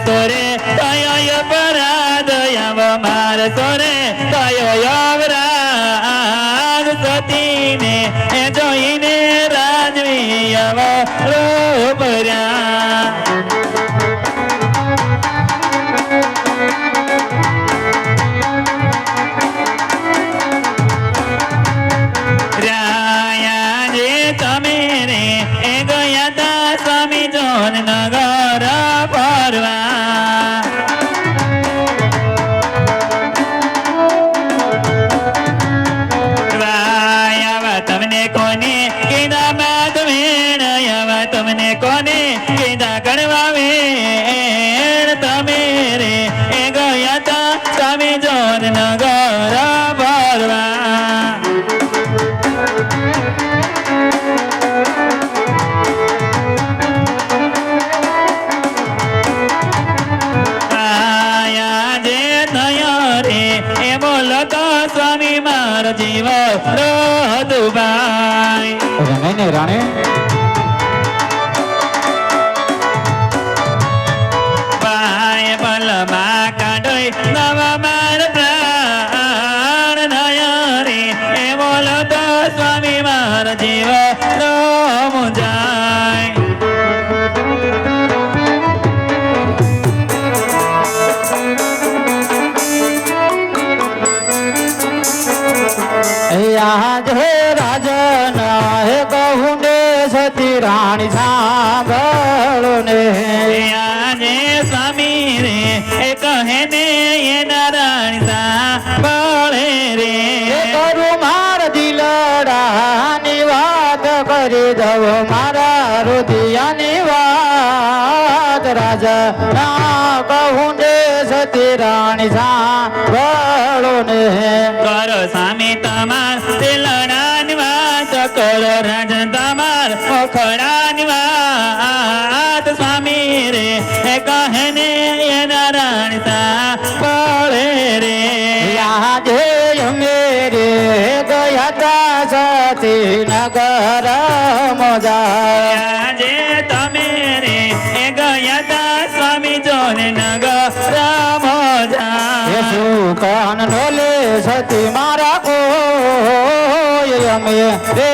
તોરે તયો પરા દયાવો મારો તોરે તયો રોહતુભાઈ નહીં નહીં કરી દઉં મારા રુધિયાની વાત. રાજા, ના કહું ને સતી રાણી સાંભળો ને કરો સ્વામી તમાર લડાની વાત, કરો રાજ તા સતી નગર મોજા જે તમે રે એ ગયા તા સ્વામી જોને નગર મોજા યેસુ કાન નોલે સતી મારા કો અમે રે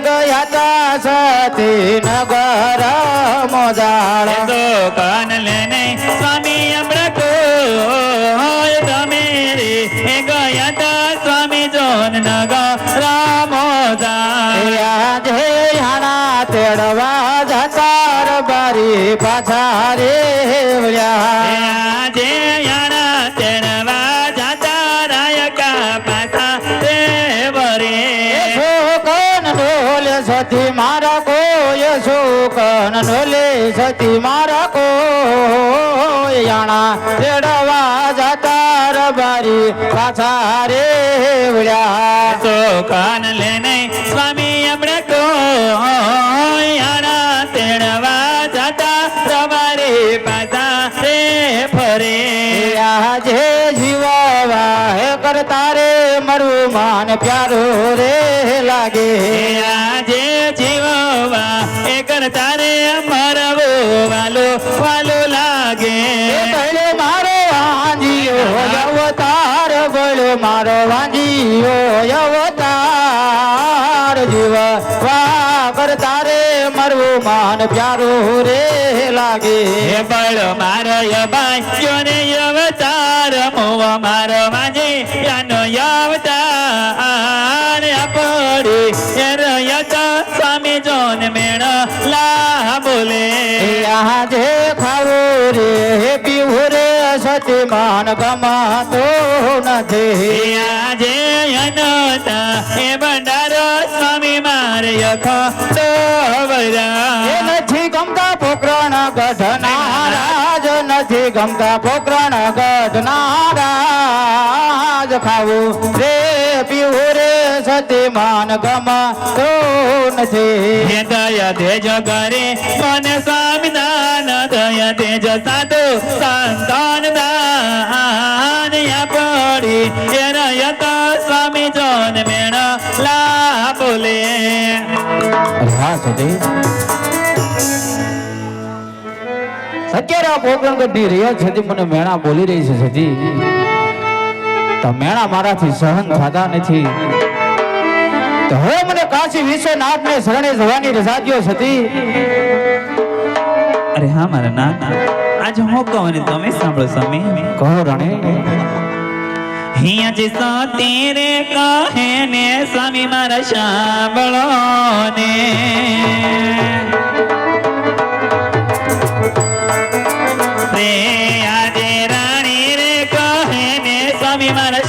ગયા તા સતી નગર મોજાળ તો કાન લેને સ્વામી પાછા રે વળ્યા. શોકન સતી મારા કોઈ શોકન ડોલે સતી મારા કોઈ યાણા તેડવા જતા રબારી પાછા રે વળ્યા. તો કાન લેને સ્વામી હમણાં કો આજે જીવવા હે કરતા રે મારું માન પ્યારું રે લાગે આજે જીવવા એ કરતા રે મરવો વાલો વાલો લાગે બળ મારો વાંજીયો અવતાર બળ મારો વાંજીયો અવતાર જીવ વા કરતા રે મારું માન પ્યારું રે લાગે. હે બળ મારો યબાઈ યોને અવતાર મોવ મારો માજે યાનો અવતાર આપડે. એ રયતા સ્વામી જોન મેણ લા બોલે. આજે ખાવું રે પીવું રે સતીમાન ગમાતો નથી. આજે અનતા હે ભંડારો સ્વામી મારે યથા તો વરા પોકરણ ગઢ નારાજ નથી ગમતા પોકરણ ગઢ નારાજ ખાવું. રે પીવું રે સતીમાન ગમાતો નથી. હે દયા તેજ કરે મને સ્વામિનારાયણ દયા તેજ સાધુ સંતાન દાન પડી એના રયત સ્વામી સ્વામી જોન મેણા લા. બોલે હા સતી. અત્યારે આ પ્રોગ્રામ કરતી રહ્યા છતી મને મેણા બોલી રહી છે સતી તો મેણા મારાથી સહન થતા નથી. તો હવે મને કાશી વિશ્વનાથ ને શરણે જવાની રજા દો સતી. અરે હા મારા ના આજે હું કહું અને તમે સાંભળો સ્વામી. કહો રણે. હિયા જે રે કહે ને સ્વામી મારા સાંભળો ને. રે આજે રાણી રે કહે ને સ્વામી મારા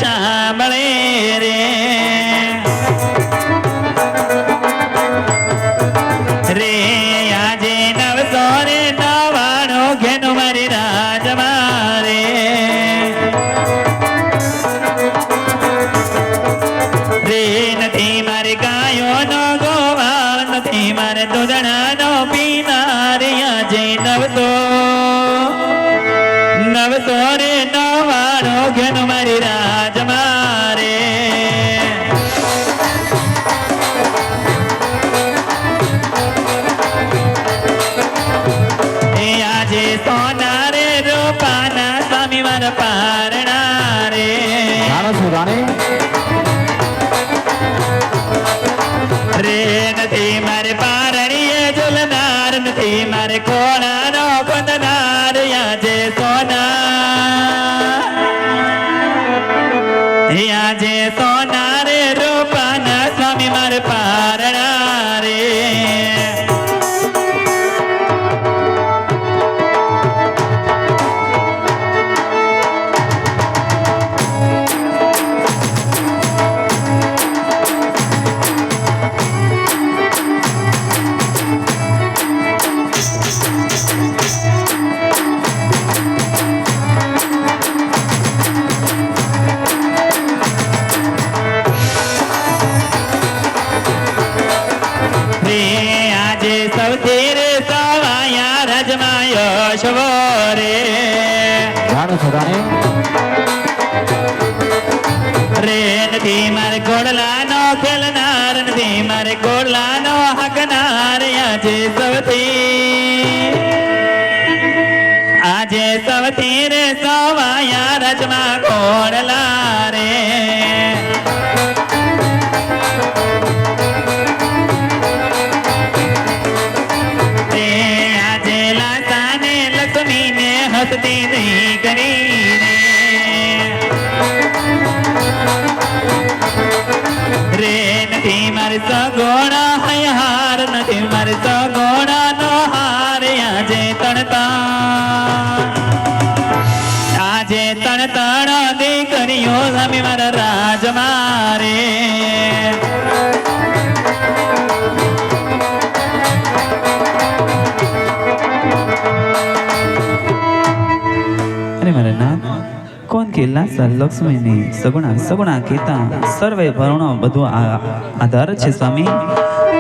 નથી મારે અરે મારા નાથ કોણ કેલા લક્ષ્મીની સગુણા સગુણા કેતા સર્વે ભરણો બધો આધાર છે, સ્વામી.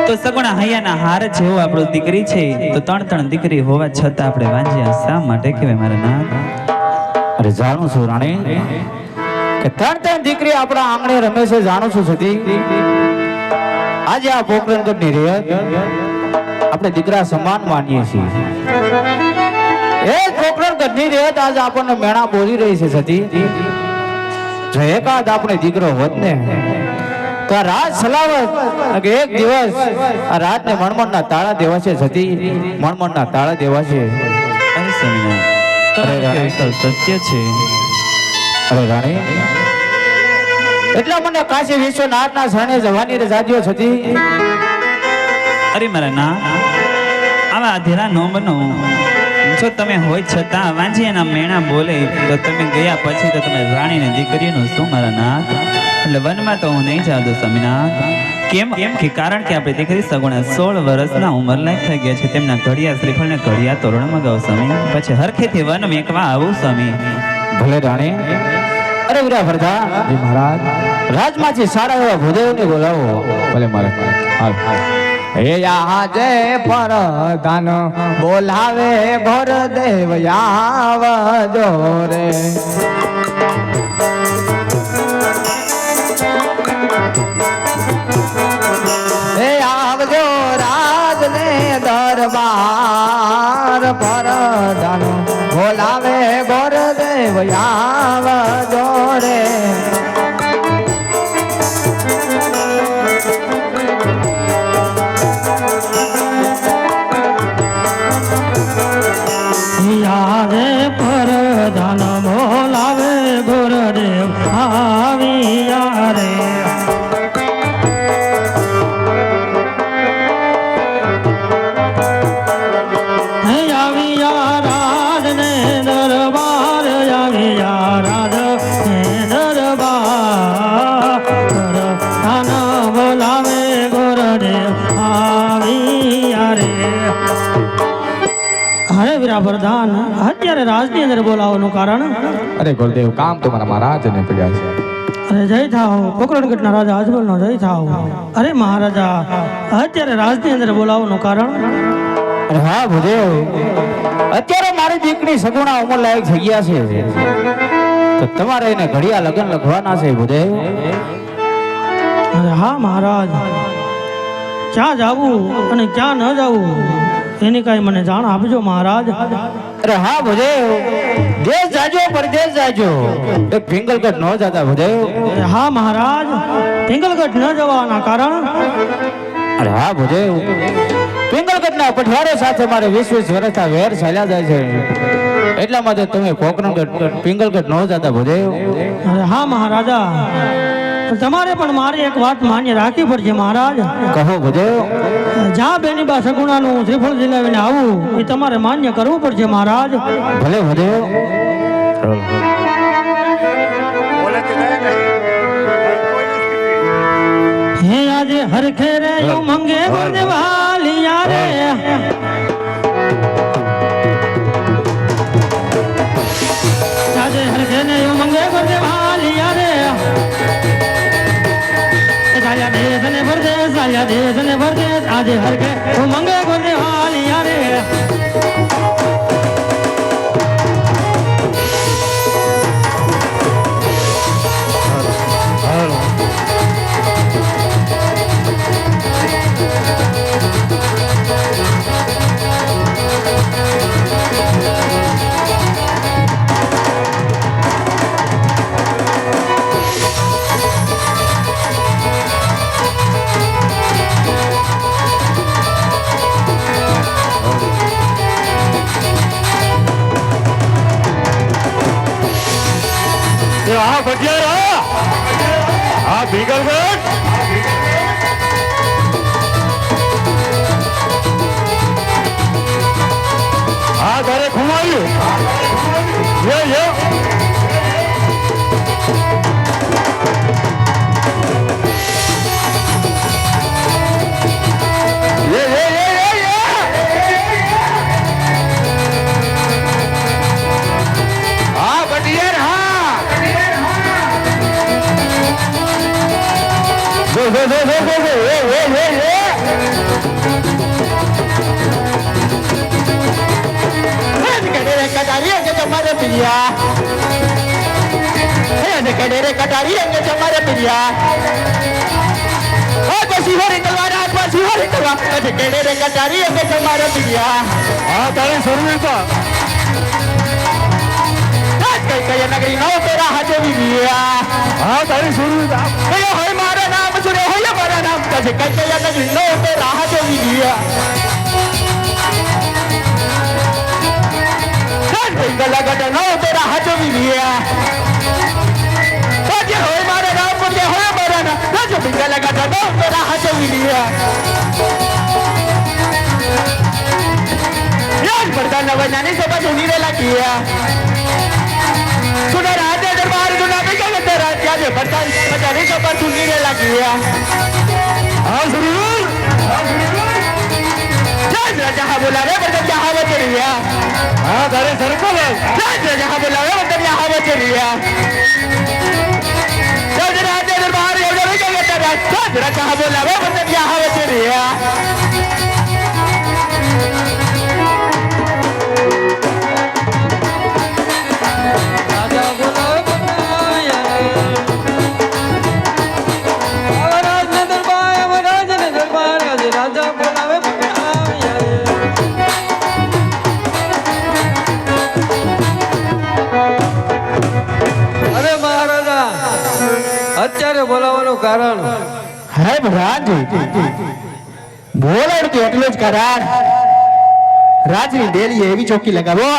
તો સગુણા હૈયાના હાર જેવો આપણો દીકરી છે, તો ત્રણ ત્રણ દીકરી હોવા છતાં આપણે વાંચ્યા શા માટે કહેવાય મારા નાથ અરે, જાણું છું રાણી કે ત્રણ ત્રણ દીકરી આપણા આંગણે રમે છે, જાણું છું સતી. આજે આ પોકરણગઢની રેત આપણે દીકરા સમાન માનીએ છીએ. એ પોકરણગઢની રેત આજે આપણને મેણા બોલી રહી છે સતી. જો એકાદ આપણે દીકરો હોત ને તો આ રાત સલાવત એક દિવસ આ રાતને મણમણના તાળા દેવા છે સતી. મણમણના તાળા દેવા છે. સત્ય છે. અરે રાણી. એટલા મને કાશી વિશ્વનાથના શરણે જવાની રજાદીઓ છતી અરે મારા ના આવા અધેરા નો બનો જો તમે હોય છતાં વાંચી એના મેણા બોલે તો તમે ગયા પછી તો તમે રાણીને દીકરીનું શું મારા નાથ? એટલે વનમાં તો હું નહીં જાઉં સ્વામિનાથ. કેમ? કેમ કે કારણ કે આપણે દીકરી સગુણા સોળ વર્ષના ઉંમર લાયક થઈ ગયા છે. તેમના ઘડિયા શ્રીફળને ઘડિયા તોરણ મગાવ સ્વામી. પછી હરખેથી વન મેકવા આવું સ્વામી. ભલે રાણી. અરે વીરા વરધા મહારાજ. રાજમાં જે સારા એવા ભૂદેવને બોલાવો. ભલે મારે હાલ. હે આજે પર ગાન બોલાવે ભોર દેવ, આવજો રે. હે આવજો રાજ ને દરબાર પર ગાન બોલાવે ભોર દેવ, આવજો રાજની અંદર બોલાવવાનું કારણ? અરે ગુરુદેવ કામ તો મારા મહારાજને પડ્યા છે. અરે જય થાવ પોકરણગઢના રાજા અજમલનો જય થાઓ. અરે મહારાજા અત્યારે રાજની અંદર બોલાવવાનું કારણ? અરે હા ભુદેવ અત્યારે મારી દીકરી સગુણા ઉંમર લાયક થઈ ગયા છે. તો તમારે એને ઘડિયા લગ્ન લખવાના છે ભુદેવ અરે હા મહારાજ. ક્યાં જાવું અને ક્યાં ન જાવું એની કાંઈ મને જાણ આપજો મહારાજ. હા ભુદેવ દેશ જાજો પરદેશ જાજો. એ પિંગલગઢ ન જતા ભુદેવ હા મહારાજ. પિંગલગઢ ન જવાના કારણ? અરે હા ભુદેવ પિંગલગઢના પઠવારો સાથે મારે વીસ વીસ વર્ષના વેર ચાલ્યા જાય છે. એટલા માટે તમે કોકરણગઢ પિંગલગઢ ન જતા ભુદેવ અરે હા મહારાજા. તમારે પણ મારી એક વાત માન્ય રાખવી પડશે મહારાજ. કહો ભુદેવ જ્યાં બેની બા સગુણાનું શ્રીફળ દિલાવીને આવું. એ તમારે માન્ય કરવું પડશે મહારાજ. ભલે ભલે. હે આજે હરખે રે મંગે ગોદવાલિયા રે. આજે હરખે ને મંગે ગોદવાલિયા સાયા દેશ ને પરદેશ આયા દેશ ને પરદેશ આજે હરખે મંગે હાલ રે આ ભટિયાર આ ભીગલગઢ. Go, go, go, go, go. Yeah, yeah, yeah, yeah. કટારી તમારે કડેરે કટારી તમારે પિયા પછી હોરી તલવાર આ પછી હોરી તલવાર કડેરે કટારી તમારે પિયા હા તારી શરૂઆત રાજ કઈ કઈ નગરી નો તેરા હાજે વિયા હા તારી શરૂઆત કયો સુરે હોય કઈ નગરી નો તેરા હાજે વિયા રાજ કઈ ગલા ગડા નો કજે હોય મારા નામ કજે હોય મારા નામ રાજ કઈ ગલા ગડા નો તેરા હાજે વિયા રાજ પડતા નવજાની સભા સુની રેલા કિયા સુના રાજા દરબાર સુના બીજા બધા રાજા જે પડતા નવજાની સભા સુની રેલા કિયા હા શરૂઆત રાજ રાજા હા બોલાવે બધા જહા વચરિયા હા તારી સરકલ રાજ રાજા હા બોલાવે બધા જહા વચરિયા રાજ રાજા દરબાર એવડો બીજા બધા રાજ રાજા હા બોલાવે બધા જહા વચરિયા બોલાડ જ કરાર. રાજની ડેલી એવી ચોકી લગાવો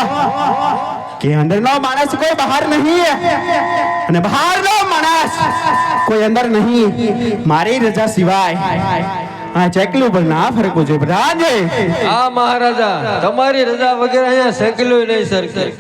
કે અંદરનો માણસ કોઈ બહાર નહીં. અને બહારનો માણસ કોઈ અંદર નહીં. મારી રજા સિવાય આ ચેકલું પર ના ફરકવું જોઈએ રાજે હા મહારાજા તમારી રજા વગેરે અહીંયા સેકલું નહીં સરકી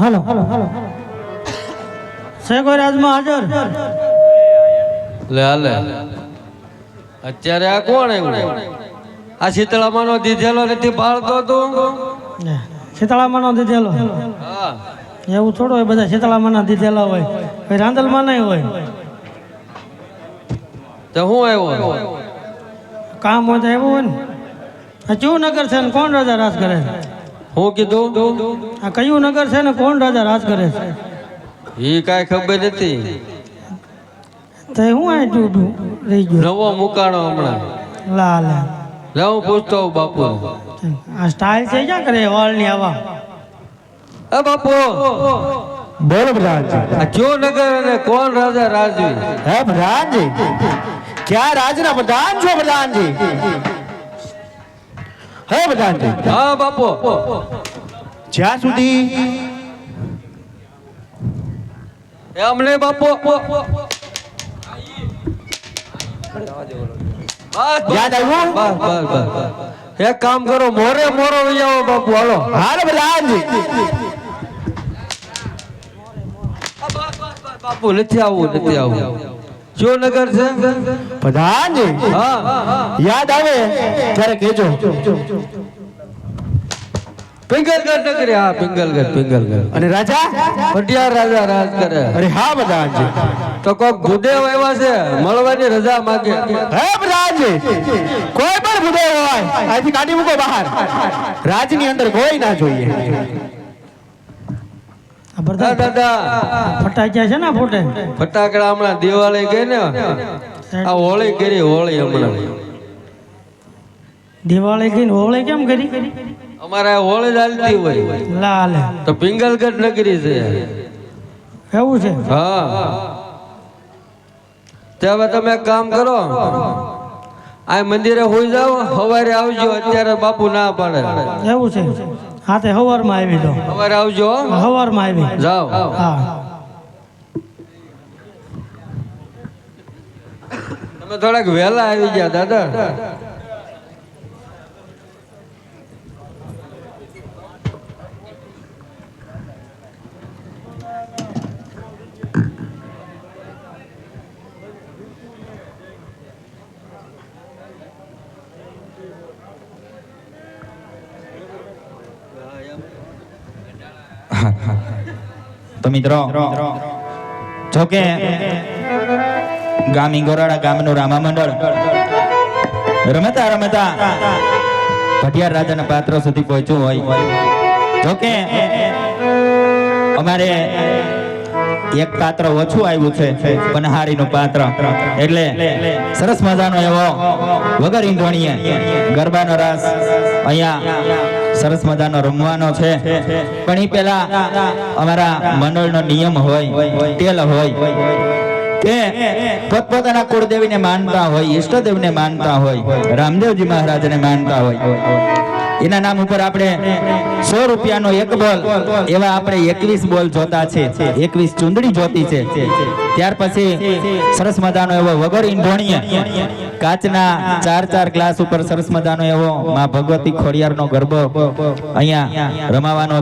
હાલો. હાલો હાલો. છે રાજમાં હાજર. લે હાલે. અત્યારે આ કોણ આવ્યું? આ શીતળામાનો દીધેલો નથી પાળતો તું? શીતળામાનો દીધેલો. હા. એવું થોડું હોય બધા શીતળામાના દીધેલા હોય. કોઈ રાંદલમાં નહીં હોય. તો હું આવ્યો? કામ હોય તો એવું હોય ને. આ નગર છે ને કોણ રાજા રાજ કરે છે? હું કીધું? આ કયું નગર છે ને કોણ રાજા રાજ કરે છે? એ કાંઈ ખબર નથી. તે હું આ તું રહી ગયો? નવો મુકાણો હમણાં. લા લા. લે હું પૂછતો બાપુ. આ સ્ટાઇલ છે ક્યાં કરે? વાળની આવા. એ બાપુ! બોલો ભગવાનજી આ કયો નગર અને કોણ રાજા રાજવી? હે પ્રધાનજી ક્યાં રાજના પ્રધાન છો પ્રધાનજી હે પ્રધાનજી હા બાપો. જ્યાં સુધી એ અમને બાપુ. યાદ આવ્યું? બસ બસ બસ એક કામ કરો મોરે મોરો વહી આવો બાપુ. હાલો. હાલો પ્રધાનજી બાપુ. નથી આવવું નથી આવવું. કયો નગર છે પ્રધાનજી યાદ આવે ત્યારે કહેજો. પિંગલગઢ નગરી હા પિંગલગઢ પિંગલગઢ. અને રાજા? પટિયાર રાજા રાજ કરે. અરે હા પ્રધાનજી તો કોક ભૂદેવ આવ્યા છે મળવાની રજા માંગે. હે પ્રધાનજી કોઈ પણ ભૂદે હોય અહીંથી કાઢી મૂકો બહાર. રાજની અંદર કોઈ ના જોઈએ. ફટાક્યા છે ને ફોટે? ફટાકડા હમણાં દિવાળી ગઈ ને. આ હોળી કરી હોળી હમણાં. દિવાળી ગઈ હોળી કેમ કરી? અમારે હોળી ચાલતી હોય. લાલ. તો પિંગલગઢ નગરી છે. એવું છે? હા. તે હવે તમે કામ કરો. આ મંદિરે હોઈ જાઓ. સવારે આવજો અત્યારે બાપુ ના પાડે. એવું છે? હા તે હવારમાં આવી દો હવાર આવજો. હવારમાં આવી. જાઓ. હા. તમે થોડાક વહેલા આવી ગયા દાદા. તો મિત્રો જો કે ગામ ઇંગોરાળા ગામનું રામા મંડળ રમતા રમતા ભટિયાર રાજાના પાત્ર સુધી પહોંચ્યું હોય. જો કે અમારે એક પાત્ર ઓછું આવ્યું છે પનહારીનું પાત્ર. એટલે સરસ મજાનો એવો વગર ઈંધણીએ ગરબાનો રાસ અહીંયા સરસ મજાનો રમવાનો છે. પણ એ પેલા અમારા મંડળનો નિયમ હોય, તેલ હોય કે પોતપોતાના કુળદેવીને માનતા હોય, ઈષ્ટદેવને માનતા હોય, રામદેવજી મહારાજને માનતા હોય. એના નામ ઉપર આપણે સો રૂપિયાનો એક બોલ. એવા આપણે એકવીસ બોલ જોતા છે. એકવીસ ચુંદડી જોતી છે. ત્યાર પછી સરસ મજાનો એવો વગર ઈંઢોણીએ કાચના ચાર ચાર ગ્લાસ ઉપર સરસ મજાનો એવો માં ભગવતી ખોડિયારનો ગરબો અહીંયા રમાવાનો